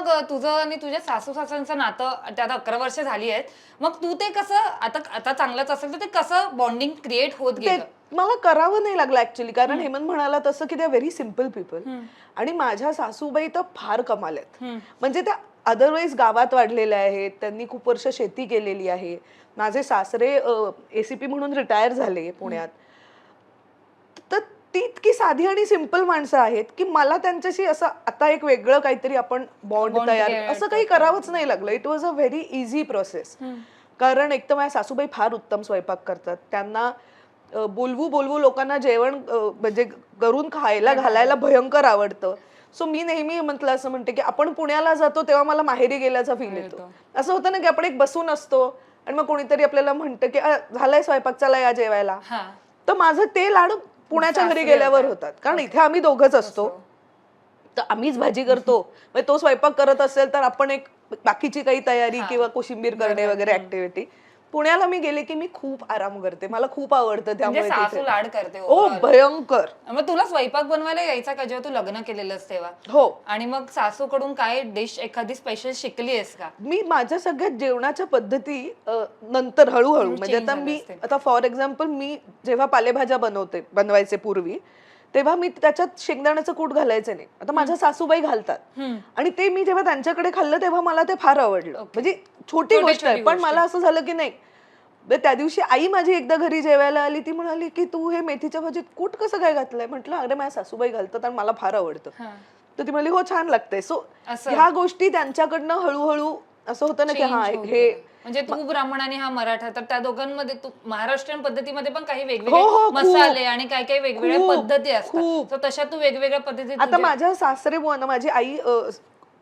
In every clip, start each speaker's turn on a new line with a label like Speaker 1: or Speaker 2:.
Speaker 1: मग तुझं आणि तुझ्या सासू सासऱ्यांचं नातं आता अकरा वर्ष झाली आहेत. मग तू ते कसं आता आता चांगलंच असेल तर ते कसं बॉन्डिंग क्रिएट होत गेलं?
Speaker 2: मला करावं नाही लागलं ऍक्च्युली कारण हेमंत म्हणाला तसं की ते व्हेरी सिंपल पीपल आणि माझ्या सासूबाई तर फार कमाल आहेत. म्हणजे त्या अदरवाईज गावात वाढलेल्या आहेत त्यांनी खूप वर्ष शेती केलेली आहे. माझे सासरे एसीपी म्हणून रिटायर झाले पुण्यात. तर ती इतकी साधी आणि सिंपल माणसं आहेत की मला त्यांच्याशी असं आता एक वेगळं काहीतरी आपण बॉन्ड
Speaker 1: Bond
Speaker 2: तयार असं काही करावंच नाही लागलं. It was a very easy process कारण एक तर माझ्या सासूबाई फार उत्तम स्वयंपाक करतात. त्यांना अ, बोलवू बोलवू लोकांना जेवण अ, म्हणजे करून खायला घालायला भयंकर आवडतं. सो मी नेहमी म्हटलं असं म्हणते की आपण पुण्याला जातो तेव्हा मला माहेरी गेल्याचा फील येतो. असं होतं ना की आपण एक बसून असतो आणि मग कोणीतरी आपल्याला म्हणतं की "अ, झालंय स्वयंपाक चला या जेवायला.
Speaker 1: हा.
Speaker 2: तर माझं ते लाड पुण्याच्या घरी गेल्यावर होतात. कारण इथे आम्ही दोघच असतो. तर आम्हीच भाजी करतो. म्हणजे तो स्वयंपाक करत असेल तर आपण एक बाकीची काही तयारी किंवा कोशिंबीर करणे वगैरे ऍक्टिव्हिटी पुण्याला मी गेले की मी खूप आराम करते मला खूप आवडतं
Speaker 1: म्हणजे
Speaker 2: त्यामुळे
Speaker 1: सासू
Speaker 2: तिथे.
Speaker 1: लाड करते
Speaker 2: ओ
Speaker 1: overall.
Speaker 2: भयंकर
Speaker 1: मग तुला स्वयंपाक बनवायला यायचा का जेव्हा तू लग्न केलेलंस तेव्हा
Speaker 2: हो
Speaker 1: आणि मग सासूकडून काय डिश एखादी स्पेशल शिकली आहेस का
Speaker 2: मी माझ्या सगळ्या जेवणाच्या पद्धती अ, नंतर हळूहळू म्हणजे आता मी
Speaker 1: असतील.
Speaker 2: आता फॉर एक्झाम्पल मी जेव्हा पालेभाज्या बनवते बनवायचे पूर्वी तेव्हा मी त्याच्यात शेंगदाण्याचं कूट घालायचे नाही. आता माझ्या सासूबाई घालतात. आणि ते मी जेव्हा त्यांच्याकडे खाल्लं तेव्हा मला ते फार आवडलं. म्हणजे छोटी गोष्ट आहे. पण मला असं झालं की नाही. त्या दिवशी आई माझी एकदा घरी जेवायला आली. ती म्हणाली की तू हे मेथीच्या भाजीत कूट कसं काय घातलंय? म्हटलं अरे माझ्या सासूबाई घालतात आणि मला फार आवडतं. तर ती म्हणली हो छान लागतंय. सो. ह्या गोष्टी त्यांच्याकडनं हळूहळू असं होतं ना की हा हे.
Speaker 1: म्हणजे तू ब्राह्मण आणि हा मराठा तर त्या दोघांमध्ये तू महाराष्ट्रीयन पद्धतीमध्ये पण काही
Speaker 2: हो,
Speaker 1: वेगवेगळे
Speaker 2: हो, खूप.
Speaker 1: मसाले आणि काही काही वेगवेगळ्या
Speaker 2: खूप,
Speaker 1: पद्धती असतात.
Speaker 2: खूप.
Speaker 1: तर तशा तू वेगवेगळ्या पद्धती
Speaker 2: आता
Speaker 1: तुझ्या-
Speaker 2: माझ्या सासरे बुवांना माझी आई अ,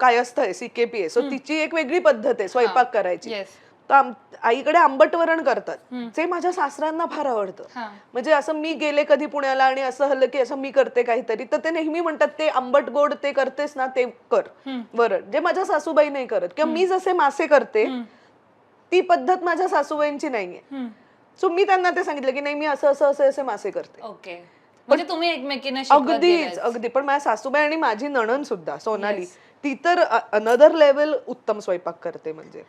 Speaker 2: कायस्थ आहे सीकेपी आहे. सो तिची एक वेगळी पद्धत आहे स्वयंपाक करायची.
Speaker 1: Yes.
Speaker 2: तर आम- आईकडे आंबट वरण करतात. जे माझ्या सासऱ्यांना फार आवडतं.
Speaker 1: हा.
Speaker 2: म्हणजे असं मी गेले कधी पुण्याला आणि असं हल्लं की असं मी करते काहीतरी तर ते नेहमी म्हणतात ते आंबट गोड ते करतेस ना ते कर. वरण. जे माझ्या सासूबाई नाही करत. किंवा मी जसे मासे करते ती पद्धत माझ्या सासूबाईंची नाहीये. सो मी त्यांना ते सांगितलं की नाही मी असं असं असे असे मासे करते.
Speaker 1: ओके. म्हणजे तुम्ही एकमेकींना
Speaker 2: अगदीच. अगदी. पण माझ्या सासूबाई आणि माझी नणन सुद्धा सोनाली ती तर अनदर लेवल उत्तम स्वयंपाक करते म्हणजे.